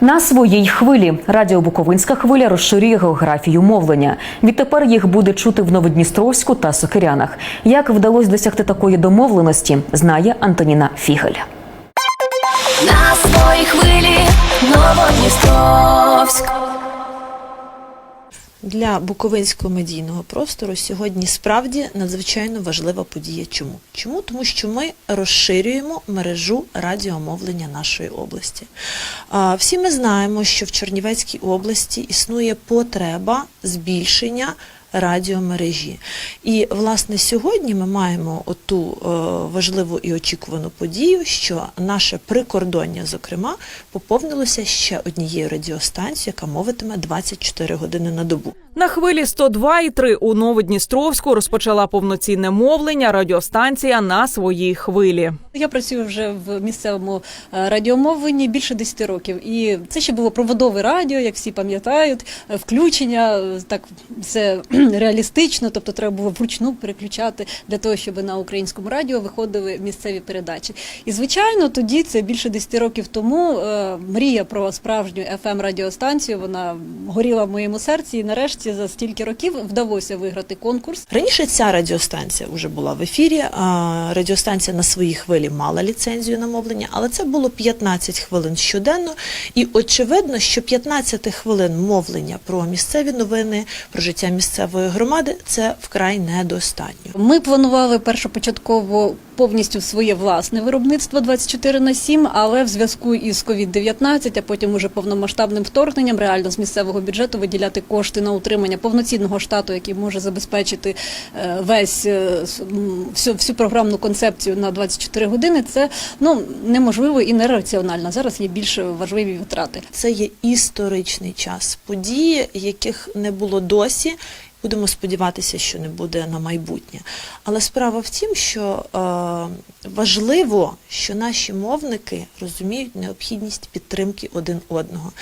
На своїй хвилі Радіо Буковинська хвиля розширює географію мовлення. Відтепер їх буде чути в Новодністровську та Сокирянах. Як вдалося досягти такої домовленості, знає Антоніна Фігель. На своїй хвилі Новодністровськ. Для буковинського медійного простору сьогодні справді надзвичайно важлива подія. Чому? Чому? Тому що ми розширюємо мережу радіомовлення нашої області. Всі ми знаємо, що в Чернівецькій області існує потреба збільшення радіомережі. І, власне, сьогодні ми маємо оту е, важливу і очікувану подію, що наше прикордоння, зокрема, поповнилося ще однією радіостанцією, яка мовитиме 24 години на добу. На хвилі 102,3 у Новодністровську розпочала повноцінне мовлення радіостанція на своїй хвилі. Я працюю вже в місцевому е, радіомовленні більше 10 років, і це ще було проводове радіо, як всі пам'ятають. е, Включення так все реалістично, тобто треба було вручну переключати для того, щоб на українському радіо виходили місцеві передачі. І звичайно, тоді це більше 10 років тому. е, Мрія про справжню fm радіостанцію вона горіла в моєму серці. І нарешті за стільки років вдалося виграти конкурс. Раніше ця радіостанція вже була в ефірі. Радіостанція на своїй хвилі мала ліцензію на мовлення, але це було 15 хвилин щоденно. І очевидно, що 15 хвилин мовлення про місцеві новини, про життя місцевої громади це вкрай недостатньо. Ми планували першопочатково повністю своє власне виробництво 24 на 7, але в зв'язку із COVID-19, а потім уже повномасштабним вторгненням, реально з місцевого бюджету виділяти кошти на утримання повноцінного штату, який може забезпечити е, весь е, всю, всю програмну концепцію на 24 години. Це ну неможливо і нераціонально. Зараз є більш важливі витрати. Це є історичний час події, яких не було досі. Будемо сподіватися, що не буде на майбутнє. Але справа в тім, що е, важливо, що наші мовники розуміють необхідність підтримки один одного.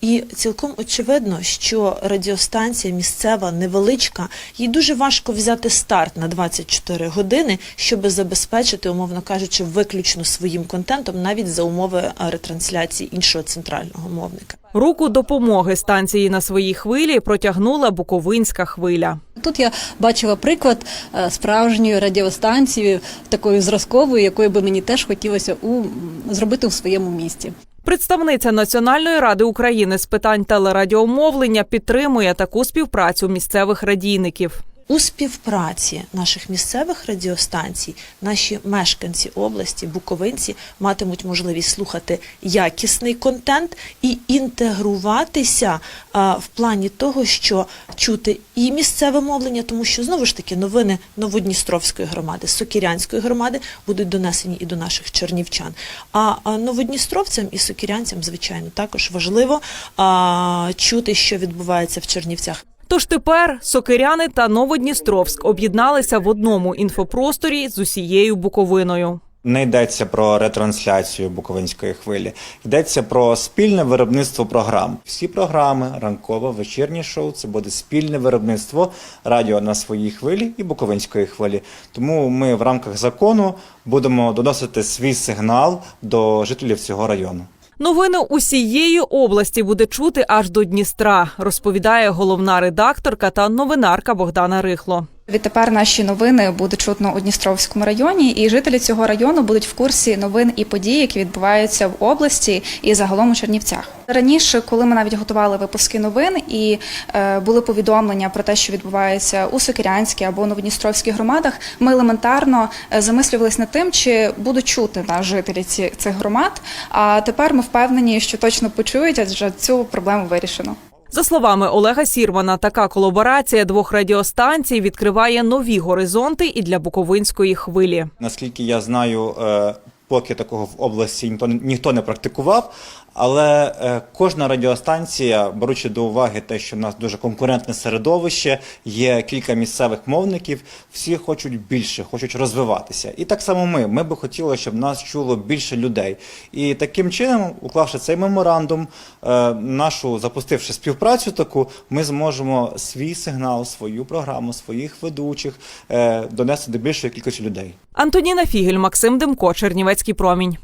І цілком очевидно, що радіостанція місцева, невеличка, їй дуже важко взяти старт на 24 години, щоб забезпечити, умовно кажучи, виключно своїм контентом, навіть за умови е, ретрансляції іншого центрального мовника. Руку допомоги станції на своїй хвилі протягнула Буковинська хвиля. Тут я бачила приклад е, справжньої радіостанції, такої зразкової, якої би мені теж хотілося у зробити у своєму місті. Представниця Національної ради України з питань телерадіомовлення підтримує таку співпрацю місцевих радійників. У співпраці наших місцевих радіостанцій наші мешканці області, буковинці, матимуть можливість слухати якісний контент і інтегруватися а, в плані того, що чути і місцеве мовлення, тому що знову ж таки новини Новодністровської громади, Сокірянської громади будуть донесені і до наших чернівчан. А, а новодністровцям і сокірянцям, звичайно, також важливо а, чути, що відбувається в Чернівцях. Тож тепер Сокиряни та Новодністровськ об'єдналися в одному інфопросторі з усією Буковиною. Не йдеться про ретрансляцію буковинської хвилі, йдеться про спільне виробництво програм. Всі програми, ранкове, вечірнє шоу це буде спільне виробництво радіо на своїй хвилі і буковинської хвилі. Тому ми в рамках закону будемо доносити свій сигнал до жителів цього району. Новини усієї області буде чути аж до Дністра, розповідає головна редакторка та новинарка Богдана Рихло. Відтепер наші новини буде чутно у Дністровському районі, і жителі цього району будуть в курсі новин і подій, які відбуваються в області і загалом у Чернівцях. Раніше, коли ми навіть готували випуски новин і е, були повідомлення про те, що відбувається у Сокирянській або Новодністровській громадах, ми елементарно е, замислювалися над тим, чи будуть чути нас жителі цих громад. А тепер ми впевнені, що точно почують, адже цю проблему вирішено. За словами Олега Сірмана, така колаборація двох радіостанцій відкриває нові горизонти і для буковинської хвилі. Наскільки я знаю, е, поки такого в області ніхто, ніхто не практикував. Але е, кожна радіостанція, беручи до уваги те, що в нас дуже конкурентне середовище, є кілька місцевих мовників, всі хочуть більше, хочуть розвиватися. І так само ми. Ми би хотіли, щоб нас чуло більше людей. І таким чином, уклавши цей меморандум, е, нашу запустивши співпрацю таку, ми зможемо свій сигнал, свою програму, своїх ведучих е, донести до більшої кількості людей. Антоніна Фігель, Максим Демко, Чернівецький промінь.